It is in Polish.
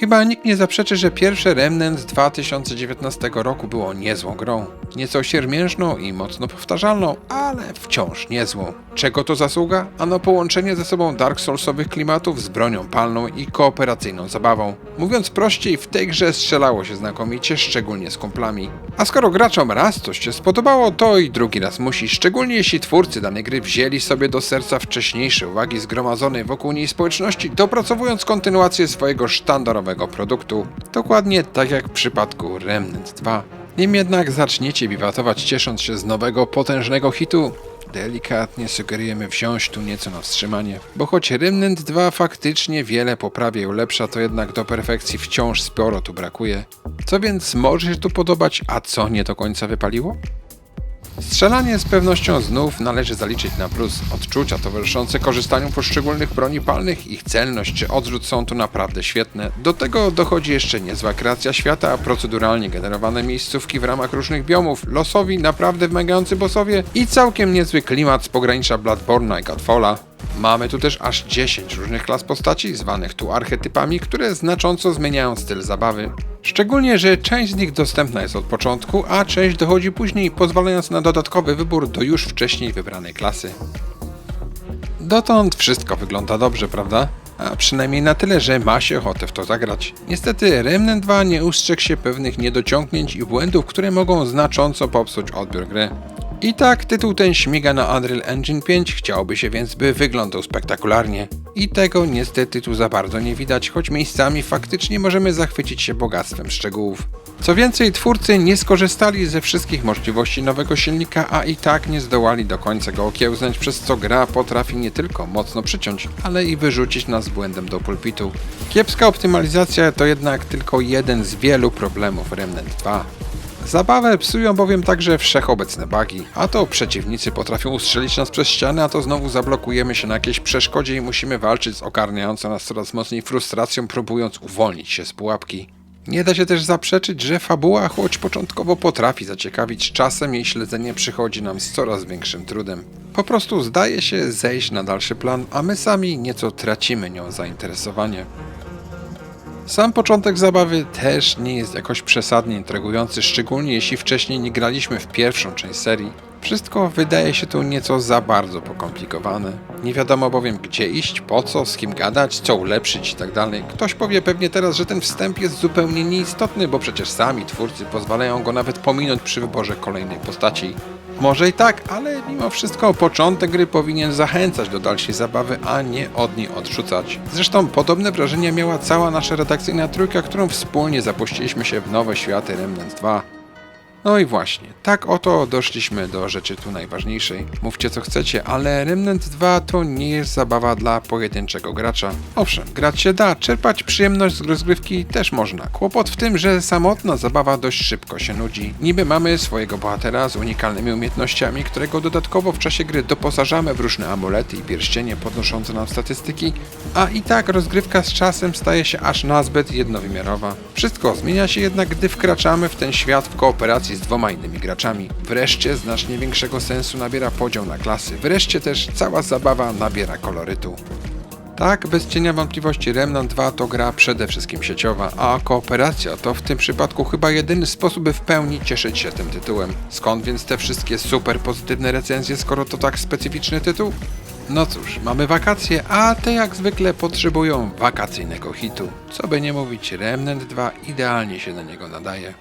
Chyba nikt nie zaprzeczy, że pierwsze Remnant z 2019 roku było niezłą grą. Nieco siermiężną i mocno powtarzalną, ale wciąż niezłą. Czego to zasługa? Ano połączenie ze sobą Dark Soulsowych klimatów z bronią palną i kooperacyjną zabawą. Mówiąc prościej, w tej grze strzelało się znakomicie, szczególnie z kumplami. A skoro graczom raz coś się spodobało, to i drugi raz musi, szczególnie jeśli twórcy danej gry wzięli sobie do serca wcześniejsze uwagi zgromadzonej wokół niej społeczności, dopracowując kontynuację swojego sztandarowego produktu. Dokładnie tak jak w przypadku Remnant 2. Nim jednak zaczniecie wiwatować ciesząc się z nowego, potężnego hitu, delikatnie sugerujemy wziąć tu nieco na wstrzymanie. Bo choć Remnant 2 faktycznie wiele poprawia i ulepsza, to jednak do perfekcji wciąż sporo tu brakuje. Co więc może się tu podobać, a co nie do końca wypaliło? Strzelanie z pewnością znów należy zaliczyć na plus. Odczucia towarzyszące korzystaniu poszczególnych broni palnych, ich celność czy odrzut są tu naprawdę świetne. Do tego dochodzi jeszcze niezła kreacja świata, proceduralnie generowane miejscówki w ramach różnych biomów, losowi, naprawdę wymagający bossowie i całkiem niezły klimat z pogranicza Bloodborne'a i Godfalla. Mamy tu też aż 10 różnych klas postaci, zwanych tu archetypami, które znacząco zmieniają styl zabawy. Szczególnie, że część z nich dostępna jest od początku, a część dochodzi później, pozwalając na dodatkowy wybór do już wcześniej wybranej klasy. Dotąd wszystko wygląda dobrze, prawda? A przynajmniej na tyle, że ma się ochotę w to zagrać. Niestety Remnant 2 nie ustrzegł się pewnych niedociągnięć i błędów, które mogą znacząco popsuć odbiór gry. I tak tytuł ten śmiga na Unreal Engine 5, chciałoby się więc, by wyglądał spektakularnie. I tego niestety tu za bardzo nie widać, choć miejscami faktycznie możemy zachwycić się bogactwem szczegółów. Co więcej, twórcy nie skorzystali ze wszystkich możliwości nowego silnika, a i tak nie zdołali do końca go okiełznać, przez co gra potrafi nie tylko mocno przyciąć, ale i wyrzucić nas błędem do pulpitu. Kiepska optymalizacja to jednak tylko jeden z wielu problemów Remnant 2. Zabawę psują bowiem także wszechobecne bugi, a to przeciwnicy potrafią ustrzelić nas przez ścianę, a to znowu zablokujemy się na jakiejś przeszkodzie i musimy walczyć z ogarniającą nas coraz mocniej frustracją, próbując uwolnić się z pułapki. Nie da się też zaprzeczyć, że fabuła, choć początkowo potrafi zaciekawić, czasem jej śledzenie przychodzi nam z coraz większym trudem. Po prostu zdaje się zejść na dalszy plan, a my sami nieco tracimy nią zainteresowanie. Sam początek zabawy też nie jest jakoś przesadnie intrygujący, szczególnie jeśli wcześniej nie graliśmy w pierwszą część serii. Wszystko wydaje się tu nieco za bardzo pokomplikowane. Nie wiadomo bowiem gdzie iść, po co, z kim gadać, co ulepszyć itd. Ktoś powie pewnie teraz, że ten wstęp jest zupełnie nieistotny, bo przecież sami twórcy pozwalają go nawet pominąć przy wyborze kolejnej postaci. Może i tak, ale mimo wszystko początek gry powinien zachęcać do dalszej zabawy, a nie od niej odrzucać. Zresztą podobne wrażenie miała cała nasza redakcyjna trójka, którą wspólnie zapuściliśmy się w nowe światy Remnant 2. No i właśnie, tak oto doszliśmy do rzeczy tu najważniejszej. Mówcie co chcecie, ale Remnant 2 to nie jest zabawa dla pojedynczego gracza. Owszem, grać się da, czerpać przyjemność z rozgrywki też można. Kłopot w tym, że samotna zabawa dość szybko się nudzi. Niby mamy swojego bohatera z unikalnymi umiejętnościami, którego dodatkowo w czasie gry doposażamy w różne amulety i pierścienie podnoszące nam statystyki, a i tak rozgrywka z czasem staje się aż nazbyt jednowymiarowa. Wszystko zmienia się jednak, gdy wkraczamy w ten świat w kooperacji z dwoma innymi graczami. Wreszcie znacznie większego sensu nabiera podział na klasy. Wreszcie też cała zabawa nabiera kolorytu. Tak, bez cienia wątpliwości Remnant 2 to gra przede wszystkim sieciowa, a kooperacja to w tym przypadku chyba jedyny sposób, by w pełni cieszyć się tym tytułem. Skąd więc te wszystkie super pozytywne recenzje, skoro to tak specyficzny tytuł? No cóż, mamy wakacje, a te jak zwykle potrzebują wakacyjnego hitu. Co by nie mówić, Remnant 2 idealnie się na niego nadaje.